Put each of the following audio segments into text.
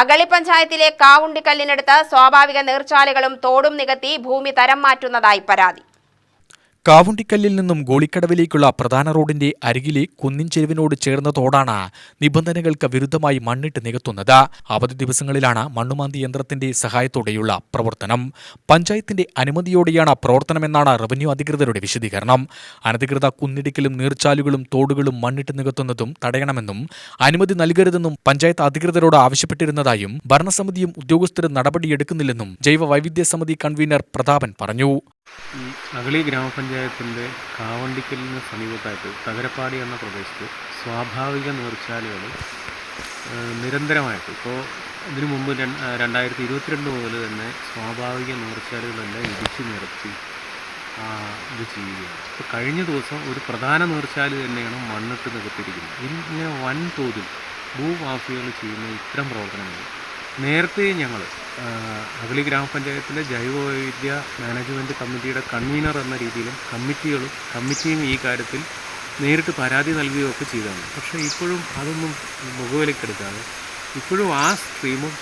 അഗളി പഞ്ചായത്തിലെ കാവുണ്ടിക്കല്ലിനടുത്ത് സ്വാഭാവിക നീർച്ചാലുകളും തോടും നികത്തി ഭൂമി തരം മാറ്റുന്നതായി പരാതി. കാവുണ്ടിക്കല്ലിൽ നിന്നും ഗോളിക്കടവിലേക്കുള്ള പ്രധാന റോഡിന്റെ അരികിലെ കുന്നിൻ ചെരുവിനോട് ചേർന്ന തോടാണ് നിബന്ധനകൾക്ക് വിരുദ്ധമായി മണ്ണിട്ട് നികത്തുന്നത്. അവധി ദിവസങ്ങളിലാണ് മണ്ണുമാന്തി യന്ത്രത്തിന്റെ സഹായത്തോടെയുള്ള പ്രവർത്തനം. പഞ്ചായത്തിന്റെ അനുമതിയോടെയാണ് പ്രവർത്തനമെന്നാണ് റവന്യൂ അധികൃതരുടെ വിശദീകരണം. അനധികൃത കുന്നിടിക്കലും നീർച്ചാലുകളും തോടുകളും മണ്ണിട്ട് നികത്തുന്നതും തടയണമെന്നും അനുമതി നൽകരുതെന്നും പഞ്ചായത്ത് അധികൃതരോട് ആവശ്യപ്പെട്ടിരുന്നതായും ഭരണസമിതിയും ഉദ്യോഗസ്ഥരും നടപടിയെടുക്കുന്നില്ലെന്നും ജൈവ വൈവിധ്യ സമിതി കൺവീനർ പ്രതാപൻ പറഞ്ഞു. ഈ അഗളി ഗ്രാമപഞ്ചായത്തിന്റെ കാവണ്ടിക്കലിന് സമീപത്തായിട്ട് തകരപ്പാടി എന്ന പ്രദേശത്ത് സ്വാഭാവിക നീർച്ചാലുകൾ നിരന്തരമായിട്ട്. ഇപ്പോൾ ഇതിനു മുമ്പ് രണ്ടായിരത്തി ഇരുപത്തിരണ്ട് മുതൽ തന്നെ സ്വാഭാവിക നീർച്ചാലുകളെല്ലാം ഇടിച്ചു നിരത്തി ഇത് ചെയ്യുകയാണ്. ഇപ്പോൾ കഴിഞ്ഞ ദിവസം ഒരു പ്രധാന നീർച്ചാൽ തന്നെയാണ് മണ്ണിട്ട് നികത്തിയിരിക്കുന്നത്. ഇങ്ങനെ വൻതോതിൽ ഭൂവാസികൾ ചെയ്യുന്ന ഇത്തരം പ്രവർത്തനങ്ങൾ നേരത്തെ ഞങ്ങൾ അഗളി ഗ്രാമപഞ്ചായത്തിലെ ജൈവവൈവിധ്യ മാനേജ്മെന്റ് കമ്മിറ്റിയുടെ കൺവീനർ എന്ന രീതിയിലും കമ്മിറ്റികളും കമ്മിറ്റിയും ഈ കാര്യത്തിൽ നേരിട്ട് പരാതി നൽകുകയോ ഒക്കെ ചെയ്തതാണ്. പക്ഷേ ഇപ്പോഴും അതൊന്നും മുഖവിലക്കെടുക്കാതെ ഇപ്പോഴും ആ സ്ട്രീമും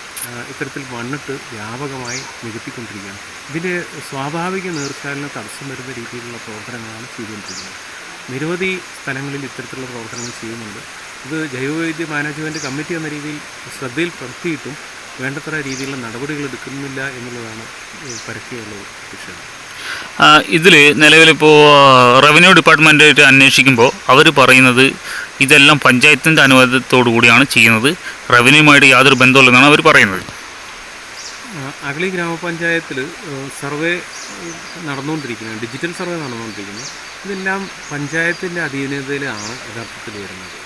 ഇത്തരത്തിൽ വന്നിട്ട് വ്യാപകമായി നികത്തിക്കൊണ്ടിരിക്കുകയാണ് ഇതിന്റെ സ്വാഭാവിക നീർച്ചാലിന് തടസ്സം വരുന്ന രീതിയിലുള്ള പ്രവർത്തനങ്ങളാണ് ചെയ്തുകൊണ്ടിരിക്കുന്നത്. നിരവധി സ്ഥലങ്ങളിൽ ഇത്തരത്തിലുള്ള പ്രവർത്തനങ്ങൾ ചെയ്യുന്നുണ്ട്. ഇത് ജൈവവൈദ്യ മാനേജ്മെന്റ് കമ്മിറ്റി എന്ന രീതിയിൽ ശ്രദ്ധയിൽപ്പെടുത്തിയിട്ടും വേണ്ടത്ര രീതിയിലുള്ള നടപടികൾ എടുക്കുന്നില്ല എന്നുള്ളതാണ് ഏഹ്, പരക്കെയുള്ള വിഷയം. ഇതിൽ നിലവിലിപ്പോൾ റവന്യൂ ഡിപ്പാർട്ട്മെന്റായിട്ട് അന്വേഷിക്കുമ്പോൾ അവർ പറയുന്നത് ഇതെല്ലാം പഞ്ചായത്തിന്റെ അനുവാദത്തോടു കൂടിയാണ് ചെയ്യുന്നത്. റവന്യൂമായിട്ട് യാതൊരു ബന്ധമില്ലെന്നാണ് അവർ പറയുന്നത്. അഗളി ഗ്രാമപഞ്ചായത്തിൽ സർവേ നടന്നുകൊണ്ടിരിക്കുന്നത് ഡിജിറ്റൽ സർവേ നടന്നുകൊണ്ടിരിക്കുന്നത് ഇതെല്ലാം പഞ്ചായത്തിന്റെ അധീനതയിലാണ് യഥാർത്ഥത്തിൽ വരുന്നത്.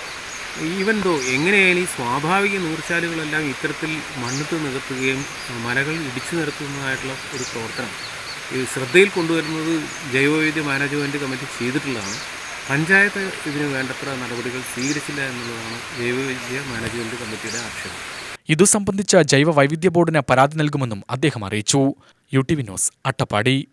ഈവൻ ദോ എങ്ങനെയായാലും ഈ സ്വാഭാവിക നീർച്ചാലുകളെല്ലാം ഇത്തരത്തിൽ മണ്ണിട്ട് നികത്തുകയും മലകൾ ഇടിച്ചു നിരത്തുന്നതായിട്ടുള്ള ഒരു പ്രവർത്തനം. ഇത് ശ്രദ്ധയിൽ കൊണ്ടുവരുന്നത് ജൈവവൈദ്യ മാനേജ്മെന്റ് കമ്മിറ്റി ചെയ്തിട്ടുള്ളതാണ്. പഞ്ചായത്ത് ഇതിന് വേണ്ടത്ര നടപടികൾ സ്വീകരിച്ചില്ല എന്നുള്ളതാണ് ജൈവവൈദ്യ മാനേജ്മെന്റ് കമ്മിറ്റിയുടെ ആക്ഷേപം. ഇതു സംബന്ധിച്ച ജൈവ വൈവിധ്യ ബോർഡിന് പരാതി നൽകുമെന്നും അദ്ദേഹം അറിയിച്ചു. U T V news Attappadi.